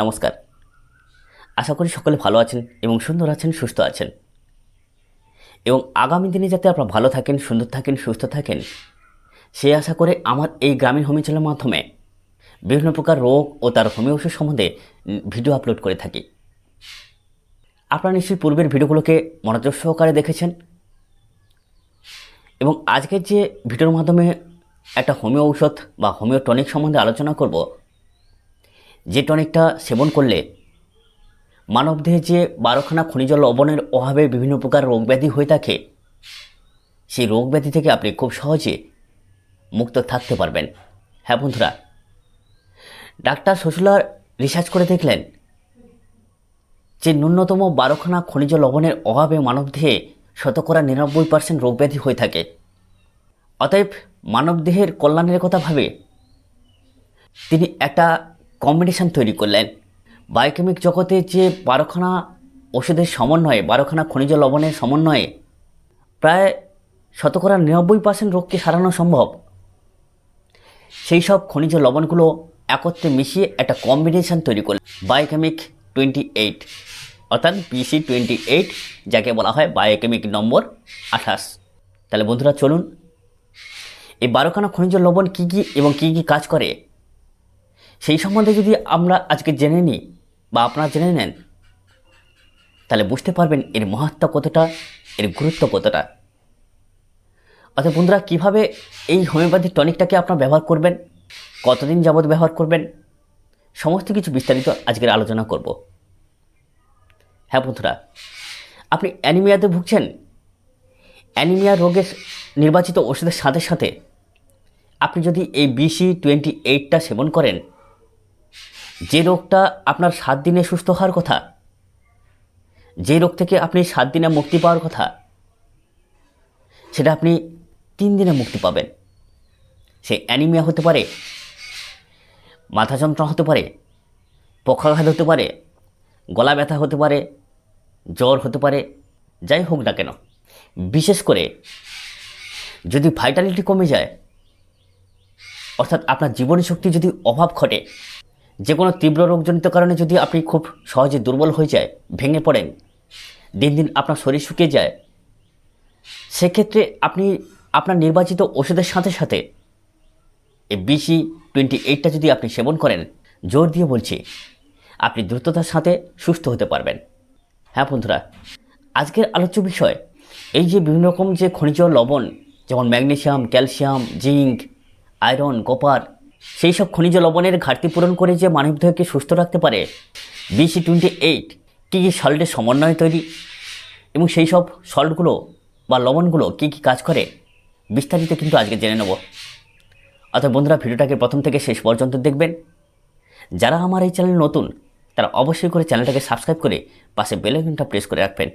নমস্কার। আশা করি সকলে ভালো আছেন এবং সুন্দর আছেন, সুস্থ আছেন। এবং আগামী দিনে যাতে আপনারা ভালো থাকেন, সুন্দর থাকেন, সুস্থ থাকেন সেই আশা করে আমার এই গ্রামীণ হোমি চ্যানেলের মাধ্যমে বিভিন্ন প্রকার রোগ ও তার হোমিও ওষুধ সম্বন্ধে ভিডিও আপলোড করে থাকি। আপনারা নিশ্চয়ই পূর্বের ভিডিওগুলোকে মনোযোগ সহকারে দেখেছেন। এবং আজকের যে ভিডিওর মাধ্যমে একটা হোমিও ঔষধ বা হোমিও টনিক সম্বন্ধে আলোচনা করব যে টনিকটা সেবন করলে মানবদেহে যে বারোখানা খনিজ লবণের অভাবে বিভিন্ন প্রকার রোগ ব্যাধি হয়ে থাকে, সেই রোগ ব্যাধি থেকে আপনি খুব সহজে মুক্ত থাকতে পারবেন। হ্যাঁ বন্ধুরা, ডাক্তার শশুলার রিসার্চ করে দেখলেন যে ন্যূনতম বারোখানা খনিজ লবণের অভাবে মানবদেহে শতকরা নিরানব্বই পার্সেন্ট রোগ ব্যাধি হয়ে থাকে। অতএব মানবদেহের কল্যাণের কথা ভাবে তিনি একটা কম্বিনেশন তৈরি করলেন। বায়োকেমিক জগতে যে বারোখানা ওষুধের সমন্বয়ে, বারোখানা খনিজ লবণের সমন্বয়ে প্রায় শতকরা নিরানব্বই পার্সেন্ট রোগকে সারানো সম্ভব। সেই সব খনিজ লবণগুলো একত্রে মিশিয়ে একটা কম্বিনেশন তৈরি করলেন বায়োকেমিক টোয়েন্টি এইট অর্থাৎ বিসি টোয়েন্টি এইট যাকে বলা হয় বায়োকেমিক নম্বর আঠাশ। তাহলে বন্ধুরা চলুন, এই বারোখানা খনিজ লবণ কী কী এবং কী কী কাজ করে? সেই সম্বন্ধে যদি আমরা আজকে জেনে নিই বা আপনারা জেনে নেন, তাহলে বুঝতে পারবেন এর মহাত্মা কতটা, এর গুরুত্ব কতটা। অর্থাৎ বন্ধুরা, কীভাবে এই হোমিওপ্যাথি টনিকটাকে আপনারা ব্যবহার করবেন, কতদিন যাবত ব্যবহার করবেন, সমস্ত কিছু বিস্তারিত আজকের আলোচনা করব। হ্যাঁ বন্ধুরা, আপনি অ্যানিমিয়াতে ভুগছেন, অ্যানিমিয়া রোগের নির্বাচিত ওষুধের সাথে সাথে আপনি যদি এই বিসি টোয়েন্টি এইটটা সেবন করেন যে রোগটা আপনার সাত দিনে সুস্থ হওয়ার কথা, যে রোগ থেকে আপনি সাত দিনে মুক্তি পাওয়ার কথা, সেটা আপনি তিন দিনে মুক্তি পাবেন। সে অ্যানিমিয়া হতে পারে, মাথা যন্ত্রণা হতে পারে, পক্ষাঘাত হতে পারে, গলা ব্যথা হতে পারে, জ্বর হতে পারে, যাই হোক না কেন। বিশেষ করে যদি ভাইটালিটি কমে যায়, অর্থাৎ আপনার জীবনী শক্তি যদি অভাব ঘটে যে কোনো তীব্র রোগজনিত কারণে যদি আপনি খুব সহজে দুর্বল হয়ে যায়, ভেঙে পড়েন, দিন দিন আপনার শরীর শুকিয়ে যায়, সেক্ষেত্রে আপনি আপনার নির্বাচিত ওষুধের সাথে সাথে এই বিসি টোয়েন্টি এইটটা যদি আপনি সেবন করেন, জোর দিয়ে বলছি, আপনি দ্রুততার সাথে সুস্থ হতে পারবেন। হ্যাঁ বন্ধুরা, আজকের আলোচ্য বিষয়, এই যে বিভিন্ন রকম যে খনিজ লবণ, যেমন magnesium, calcium, zinc, iron, copper সেই সব খনিজ লবণের ঘাটতি পূরণ করে যে মানবদেহকে সুস্থ রাখতে পারে বিসি টোয়েন্টি এইট কী কী সল্টের সমন্বয় তৈরি? এবং সেই সব সল্টগুলো বা লবণগুলো কী কী কাজ করে? বিস্তারিত কিন্তু আজকে জেনে নেব। অর্থাৎ বন্ধুরা ভিডিওটাকে প্রথম থেকে শেষ পর্যন্ত দেখবেন। যারা আমার এই চ্যানেল নতুন, তারা অবশ্যই করে চ্যানেলটাকে সাবস্ক্রাইব করে পাশে বেলাইকনটা প্রেস করে রাখবেন।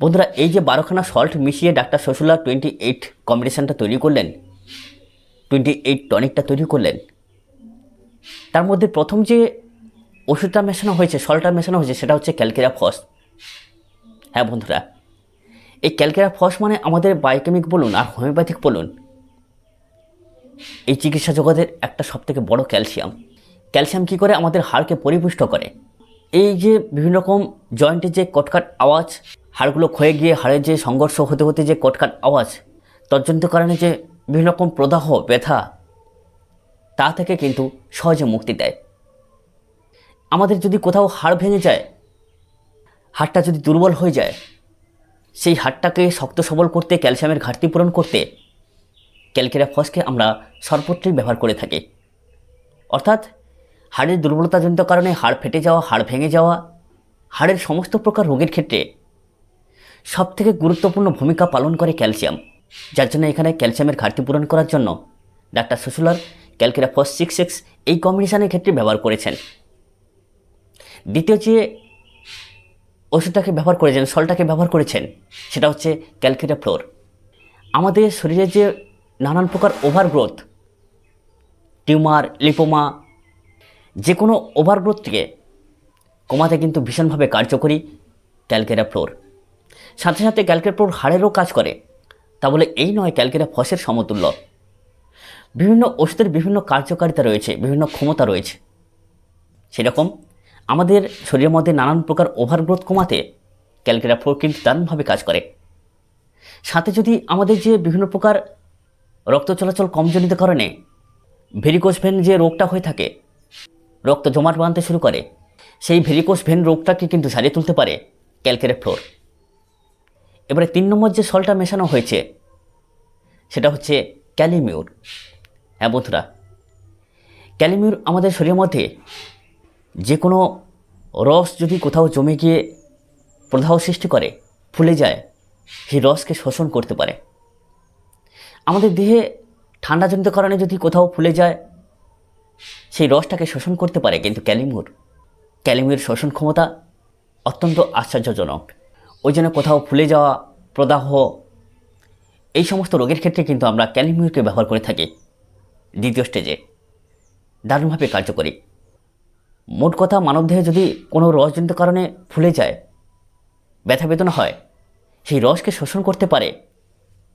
বন্ধুরা, এই যে বারোখানা সল্ট মিশিয়ে ডাক্তার শশুলা টোয়েন্টি এইট কম্বিনেশনটা তৈরি করলেন টোয়েন্টি এইট টনিকটা তৈরি করলেন। তার মধ্যে প্রথম যে ওষুধটা মেশানো হয়েছে সল্টটা মেশানো হয়েছে, সেটা হচ্ছে ক্যালকেরা ফস। হ্যাঁ বন্ধুরা, এই ক্যালকেরা ফস মানে আমাদের বায়োকেমিক বলুন আর হোমিওপ্যাথিক বলুন, এই চিকিৎসা জগতের একটা সবথেকে বড় ক্যালসিয়াম ক্যালসিয়াম কী করে আমাদের হাড়কে পরিপুষ্ট করে? এই যে বিভিন্ন রকম জয়েন্টের যে কটকাট আওয়াজ, হাড়গুলো ক্ষয়ে গিয়ে হাড়ের যে সংঘর্ষ হতে হতে যে কটকাট আওয়াজ তর্জনিত কারণে যে বিভিন্ন রকম প্রদাহ, ব্যথা, তা থেকে কিন্তু সহজে মুক্তি দেয়। আমাদের যদি কোথাও হাড় ভেঙে যায়, হাড়টা যদি দুর্বল হয়ে যায়, সেই হাড়টাকে শক্ত সবল করতে, ক্যালসিয়ামের ঘাটতি পূরণ করতে, ক্যালকেরা ফসকে আমরা সর্বত্রই ব্যবহার করে থাকি। অর্থাৎ হাড়ের দুর্বলতাজনিত কারণে হাড় ফেটে যাওয়া, হাড় ভেঙে যাওয়া, হাড়ের সমস্ত প্রকার রোগের ক্ষেত্রে সবথেকে গুরুত্বপূর্ণ ভূমিকা পালন করে ক্যালসিয়াম। যার জন্য এখানে ক্যালসিয়ামের ঘাটতি পূরণ করার জন্য doctor Schuessler calcarea phos six six এই কম্বিনেশানের ক্ষেত্রে ব্যবহার করেছেন। দ্বিতীয় যে ওষুধটাকে ব্যবহার করেছেন, সলটাকে ব্যবহার করেছেন, সেটা হচ্ছে ক্যালকেরা ফ্লোর আমাদের শরীরে যে নানান প্রকার ওভারগ্রোথ, টিউমার, লিপোমা যে কোনো ওভারগ্রোথকে কমাতে কিন্তু ভীষণভাবে কার্যকরী ক্যালকেরা ফ্লোর সাথে সাথে ক্যালকেরা ফ্লোর হাড়েরও কাজ করে। তা বলে এই নয় ক্যালকেরা ফসের সমতুল্য। বিভিন্ন ওষুধের বিভিন্ন কার্যকারিতা রয়েছে, বিভিন্ন ক্ষমতা রয়েছে। সেরকম আমাদের শরীরের মধ্যে নানান প্রকার ওভারগ্রোথ কমাতে ক্যালকেরা ফোর কিন্তু দারুণভাবে কাজ করে। সাথে যদি আমাদের যে বিভিন্ন প্রকার রক্ত চলাচল কমজনিত কারণে ভেরিকোস ভেন যে রোগটা হয়ে থাকে, রক্ত জমাট বাঁধতে শুরু করে, সেই ভেরিকোস ভেন রোগটাকে কিন্তু সারিয়ে তুলতে পারে ক্যালকেরে ফ্লোর। এবারে তিন নম্বর যে সলটা মেশানো হয়েছে, সেটা হচ্ছে ক্যালিমিউর। হ্যাঁ বন্ধুরা, ক্যালিমিউর আমাদের শরীরের মধ্যে যে কোনো রস যদি কোথাও জমে গিয়ে প্রদাহ সৃষ্টি করে, ফুলে যায়, সেই রসকে শোষণ করতে পারে। আমাদের দেহে ঠান্ডাজনিত কারণে যদি কোথাও ফুলে যায়, সেই রসটাকে শোষণ করতে পারে কিন্তু ক্যালিমিউর। ক্যালিমিউর শোষণ ক্ষমতা অত্যন্ত আশ্চর্যজনক। ওই জন্য কোথাও ফুলে যাওয়া, প্রদাহ, এই সমস্ত রোগের ক্ষেত্রে কিন্তু আমরা ক্যালিমিউরকে ব্যবহার করে থাকি দ্বিতীয় স্টেজে। দারুণভাবে কার্যকরী। মোট কথা, মানবদেহে যদি কোনো রসজনিত কারণে ফুলে যায়, ব্যথা বেদনা হয়, সেই রসকে শোষণ করতে পারে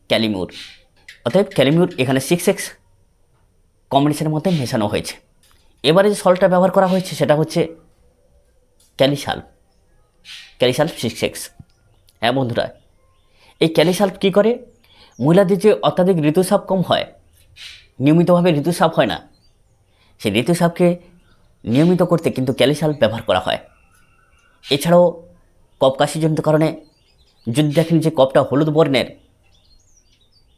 ক্যালিমিউর। অতএব ক্যালিমিউর এখানে সিক্স এক্স কম্বিনেশনের মধ্যে মেশানো হয়েছে। এবারে যে সলটা ব্যবহার করা হয়েছে, সেটা হচ্ছে ক্যালিসাল ক্যালিসাল সিক্স এক্স হ্যাঁ বন্ধুরা, এই ক্যালিসাল্প কী করে? মহিলাদের যে অত্যাধিক ঋতুস্রাব কম হয়, নিয়মিতভাবে ঋতুস্রাব হয় না, সেই ঋতুস্রাবকে নিয়মিত করতে কিন্তু ক্যালিসাল্প ব্যবহার করা হয়। এছাড়াও কপ কাশিজনিত কারণে যদি দেখেন যে কপটা হলুদ বর্ণের,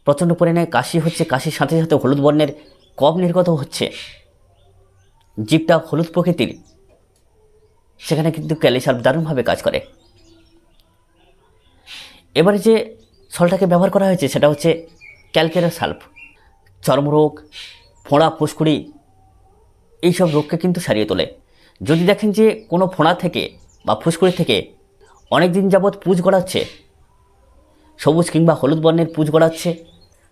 প্রচণ্ড পরিমাণে কাশি হচ্ছে, কাশির সাথে সাথে হলুদ বর্ণের কপ নির্গত হচ্ছে। জীবটা হলুদ প্রকৃতির, সেখানে কিন্তু ক্যালিসাল্প দারুণভাবে কাজ করে। এবারে যে সলটাকে ব্যবহার করা হয়েছে, সেটা হচ্ছে ক্যালকেরা সাল্প চর্মরোগ ফোঁড়া, ফুসকুড়ি, এইসব রোগকে কিন্তু সারিয়ে তোলে। যদি দেখেন যে কোনো ফোঁড়া থেকে বা ফুসকুড়ি থেকে অনেক দিন যাবৎ পুজ গড়াচ্ছে, সবুজ কিংবা হলুদ বর্ণের পুজ গড়াচ্ছে,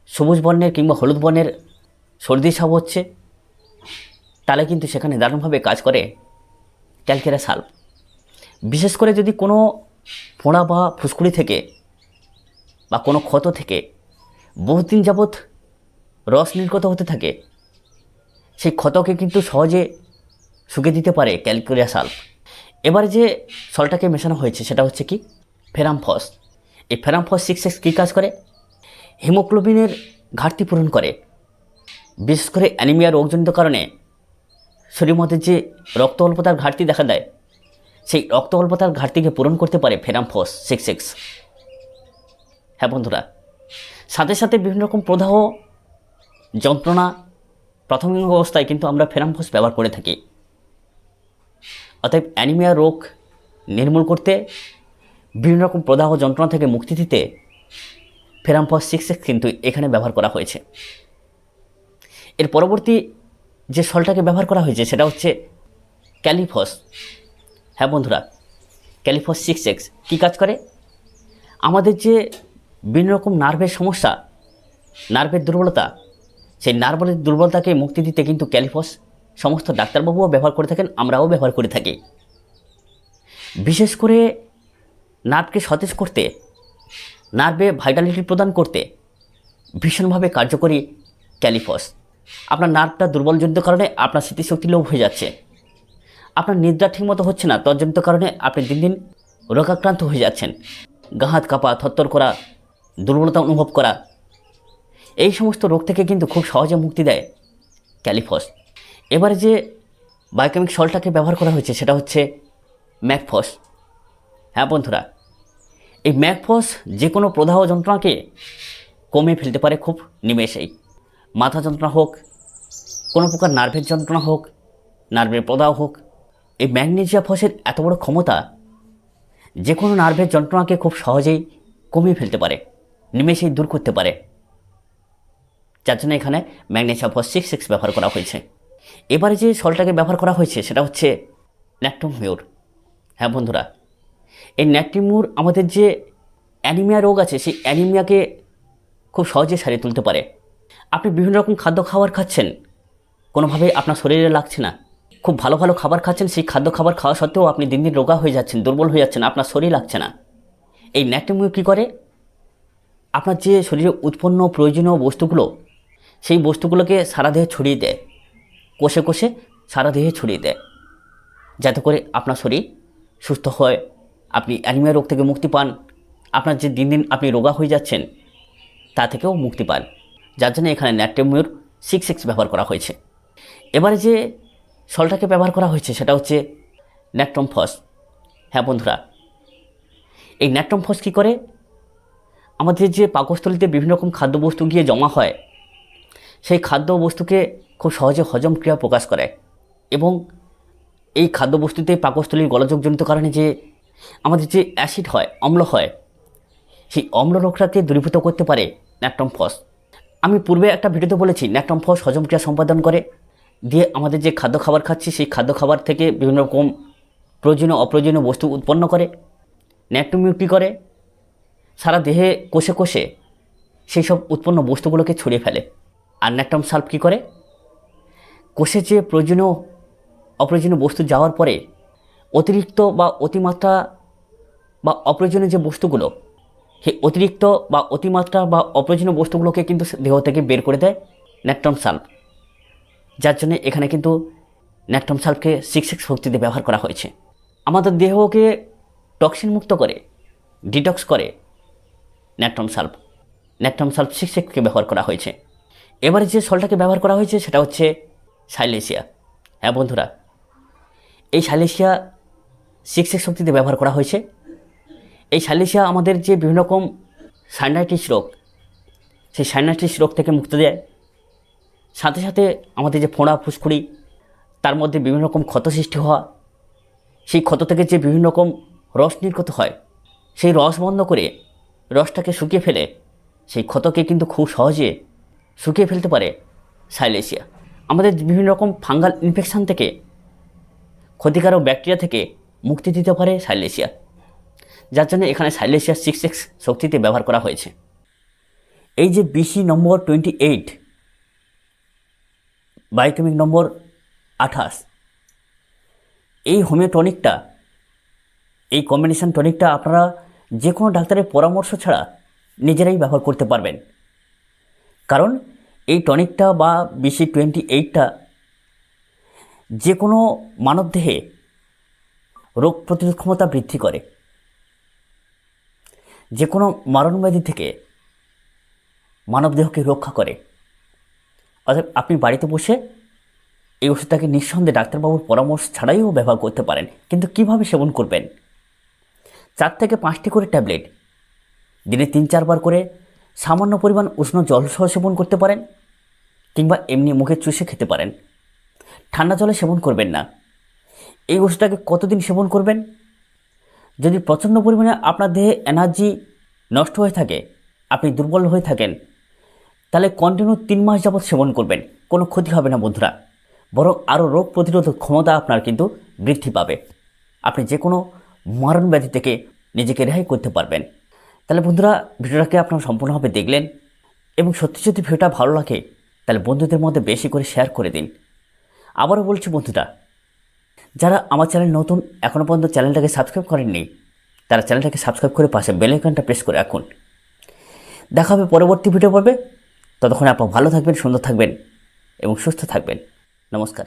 সবুজ বর্ণের কিংবা হলুদ বর্ণের সর্দি সাপ হচ্ছে, তাহলে কিন্তু সেখানে দারুণভাবে কাজ করে ক্যালকেরা সাল্প বিশেষ করে যদি কোনো ফোঁড়া বা ফুসকুড়ি থেকে বা কোনো ক্ষত থেকে, বহুদিন যাবৎ রস নির্গত হতে থাকে। সেই ক্ষতকে কিন্তু সহজে শুকে দিতে পারে ক্যালকুরিয়া সাল্প এবারে যে সলটাকে মেশানো হয়েছে, সেটা হচ্ছে কি? ফেরামফস। এই ফেরামফস সিক্স এক্স কী কাজ করে? হিমোগ্লোবিনের ঘাটতি পূরণ করে। বিশেষ করে অ্যানিমিয়া রোগজনিত কারণে শরীর মধ্যে যে রক্ত অল্পতার ঘাটতি দেখা দেয়, সেই রক্ত অল্পতার ঘাটতিকে পূরণ করতে পারে ফেরামফস সিক্স এক্স। হ্যাঁ বন্ধুরা, সাথে সাথে বিভিন্ন রকম প্রদাহ, যন্ত্রণা, প্রাথমিক অবস্থায় কিন্তু আমরা ফেরামফস ব্যবহার করে থাকি। অতএব অ্যানিমিয়া রোগ নির্মূল করতে, বিভিন্ন রকম প্রদাহ, যন্ত্রণা থেকে মুক্তি দিতে ফেরামফস সিক্স এক্স কিন্তু এখানে ব্যবহার করা হয়েছে। এর পরবর্তী যে সলটাকে ব্যবহার করা হয়েছে সেটা হচ্ছে ক্যালিফস। হ্যাঁ বন্ধুরা, ক্যালিফস সিক্স এক্স কী কাজ করে? আমাদের যে বিভিন্ন রকম নার্ভের সমস্যা, নার্ভের দুর্বলতা। সেই নার্ভের দুর্বলতাকে মুক্তি দিতে কিন্তু ক্যালিফস সমস্ত ডাক্তারবাবুও ব্যবহার করে থাকেন, আমরাও ব্যবহার করে থাকি। বিশেষ করে নার্ভকে সতেজ করতে, নার্ভে ভাইটালিটি প্রদান করতে ভীষণভাবে কার্যকরী ক্যালিফস আপনার নার্ভটা দুর্বলজনিত কারণে আপনার স্মৃতিশক্তি লোভ হয়ে যাচ্ছে। আপনার নিদ্রা ঠিকমতো হচ্ছে না তজ্জনিত কারণে আপনি দিন দিন রোগাক্রান্ত হয়ে যাচ্ছেন। গা হাত কাঁপা, থরথর করা দুর্বলতা অনুভব করা। এই সমস্ত রোগ থেকে কিন্তু খুব সহজে মুক্তি দেয় ক্যালিফস। এবারে যে বায়োকেমিক সলটাকে ব্যবহার করা হয়েছে, সেটা হচ্ছে ম্যাকফস। হ্যাঁ বন্ধুরা, এই ম্যাকফস যে কোনো প্রদাহ যন্ত্রণাকে কমে ফেলতে পারে খুব নিমেষেই। মাথা যন্ত্রণা হোক, কোনো প্রকার নার্ভের যন্ত্রণা হোক, নার্ভের প্রদাহ হোক, এই ম্যাগনেজিয়া ফসের এত বড় ক্ষমতা যে কোনো নার্ভের যন্ত্রণাকে খুব সহজেই কমিয়ে ফেলতে পারে। নিমেষেই দূর করতে পারে। যার জন্য এখানে ম্যাগনেশিয়াম ফস সিক্স সিক্স ব্যবহার করা হয়েছে। এবারে যে সলটাকে ব্যবহার করা হয়েছে, সেটা হচ্ছে ন্যাক্টোমিউর হ্যাঁ বন্ধুরা, এই ন্যাক্টিমিউর আমাদের যে অ্যানিমিয়া রোগ আছে, সেই অ্যানিমিয়াকে খুব সহজে সারিয়ে তুলতে পারে। আপনি বিভিন্ন রকম খাদ্য খাবার খাচ্ছেন, কোনোভাবেই আপনার শরীরে লাগছে না। খুব ভালো ভালো খাবার খাচ্ছেন, সেই খাদ্য খাবার খাওয়া সত্ত্বেও আপনি দিন দিন রোগা হয়ে যাচ্ছেন, দুর্বল হয়ে যাচ্ছেন, আপনার শরীর লাগছে না। এই ন্যাক্টোমিউ কী করে? আপনার যে শরীরে উৎপন্ন প্রয়োজনীয় বস্তুগুলো, সেই বস্তুগুলোকে সারা দেহে ছড়িয়ে দেয়। কোষে কোষে সারা দেহে ছড়িয়ে দেয়। যাতে করে আপনার শরীর সুস্থ হয়, আপনি অ্যানিমিয়া রোগ থেকে মুক্তি পান, আপনার যে দিন দিন আপনি রোগা হয়ে যাচ্ছেন, তা থেকেও মুক্তি পান। যার জন্য এখানে ন্যাট্রেমিউর সিক্স সিক্স ব্যবহার করা হয়েছে। এবারে যে সলটাকে ব্যবহার করা হয়েছে, সেটা হচ্ছে ন্যাট্রমফস হ্যাঁ বন্ধুরা, এই ন্যাট্রমফস কী করে? আমাদের যে পাকস্থলীতে বিভিন্ন রকম খাদ্যবস্তু গিয়ে জমা হয়, সেই খাদ্য বস্তুকে খুব সহজে হজম ক্রিয়া প্রকাশ করে। এবং এই খাদ্যবস্তুতে পাকস্থলীর গলযোগজনিত কারণে যে আমাদের যে অ্যাসিড হয়, অম্ল হয়, সেই অম্ল রোগটাকে দূরীভূত করতে পারে ন্যাট্রমফস আমি পূর্বে একটা ভিডিওতে বলেছি ন্যাট্রমফস হজম ক্রিয়া সম্পাদন করে, দিয়ে আমাদের যে খাদ্য খাবার খাচ্ছি, সেই খাদ্য খাবার থেকে বিভিন্ন রকম প্রয়োজনীয়, অপ্রয়োজনীয় বস্তু উৎপন্ন করে ন্যাট্রোমিউ কী করে সারা দেহে কোষে কোষে সেই সব উৎপন্ন বস্তুগুলোকে ছড়িয়ে ফেলে। আর ন্যাট্রম সাল্প কী করে? কোষে যে প্রয়োজনীয়, অপ্রয়োজনীয় বস্তু যাওয়ার পরে অতিরিক্ত বা অতিমাত্রা বা অপ্রয়োজনীয় যে বস্তুগুলো সেই অতিরিক্ত বা অতিমাত্রা বা অপ্রয়োজনীয় বস্তুগুলোকে কিন্তু দেহ থেকে বের করে দেয় ন্যাট্রম সাল্প যার জন্য এখানে কিন্তু ন্যাট্রম সাল্পকে সিক্স সিক্স শক্তিতে ব্যবহার করা হয়েছে। আমাদের দেহকে টক্সিন মুক্ত করে, ডিটক্স করে natrum sulph natrum sulph six এক্সকে ব্যবহার করা হয়েছে। এবারে যে সলটাকে ব্যবহার করা হয়েছে, সেটা হচ্ছে সাইলেশিয়া হ্যাঁ বন্ধুরা, এই সাইলেশিয়া সিক্স সিক্স শক্তিতে ব্যবহার করা হয়েছে। এই সাইলেশিয়া আমাদের যে বিভিন্ন রকম সাইনাইটিস রোগ, সেই সাইনাইটিস রোগ থেকে মুক্তি দেয়। সাথে সাথে আমাদের যে ফোঁড়া, ফুসকুড়ি, তার মধ্যে বিভিন্ন রকম ক্ষত সৃষ্টি হওয়া, সেই ক্ষত থেকে যে বিভিন্ন রকম রস নির্গত হয়, সেই রস বন্ধ করে রসটাকে শুকিয়ে ফেলে। সেই ক্ষতকে কিন্তু খুব সহজে শুকিয়ে ফেলতে পারে সাইলেশিয়া আমাদের বিভিন্ন রকম ফাঙ্গাল ইনফেকশান থেকে, ক্ষতিকারক ব্যাকটেরিয়া থেকে মুক্তি দিতে পারে সাইলেশিয়া যার জন্য এখানে সাইলেশিয়া সিক্স সিক্স শক্তিতে ব্যবহার করা হয়েছে। এই যে BC number twenty eight, biochemic number আঠাশ, এই হোমিওটনিকটা, এই কম্বিনেশান টনিকটা আপনারা যে কোনো ডাক্তারের পরামর্শ ছাড়া নিজেরাই ব্যবহার করতে পারবেন। কারণ এই টনিকটা বা বিসি টোয়েন্টি এইটটা যে কোনো মানবদেহে রোগ প্রতিরোধ ক্ষমতা বৃদ্ধি করে। যে কোনো মারণব্যাধি থেকে মানবদেহকে রক্ষা করে। অর্থাৎ আপনি বাড়িতে বসে এই ওষুধটাকে নিঃসন্দেহে ডাক্তারবাবুর পরামর্শ ছাড়াইও ব্যবহার করতে পারেন। কিন্তু কীভাবে সেবন করবেন? চার থেকে পাঁচটি করে ট্যাবলেট। দিনে তিন চারবার করে সামান্য পরিমাণ উষ্ণ জল সহ সেবন করতে পারেন কিংবা এমনি মুখে চুষে খেতে পারেন। ঠান্ডা জলে সেবন করবেন না। এই ওষুধটাকে কতদিন সেবন করবেন? যদি প্রচণ্ড পরিমাণে আপনার দেহে এনার্জি নষ্ট হয়ে থাকে, আপনি দুর্বল হয়ে থাকেন, তাহলে কন্টিনিউ তিন মাস যাবৎ সেবন করবেন। কোনো ক্ষতি হবে না বন্ধুরা। বরং আরও রোগ প্রতিরোধক ক্ষমতা আপনার কিন্তু বৃদ্ধি পাবে। আপনি যে কোনো মরণ ব্যাধি থেকে নিজেকে রেহাই করতে পারবেন। তাহলে বন্ধুরা, ভিডিওটাকে আপনারা সম্পূর্ণভাবে দেখলেন এবং সত্যি সত্যি ভিডিওটা ভালো লাগে, তাহলে বন্ধুদের মধ্যে বেশি করে শেয়ার করে দিন। আবারও বলছি বন্ধুরা, যারা আমার চ্যানেল নতুন এখনও পর্যন্ত চ্যানেলটাকে সাবস্ক্রাইব করেননি, তারা চ্যানেলটাকে সাবস্ক্রাইব করে পাশে বেল আইকনটা প্রেস করে রাখুন। দেখা হবে পরবর্তী ভিডিও পর্বে। ততক্ষণ আপনারা ভালো থাকবেন, সুন্দর থাকবেন এবং সুস্থ থাকবেন। নমস্কার।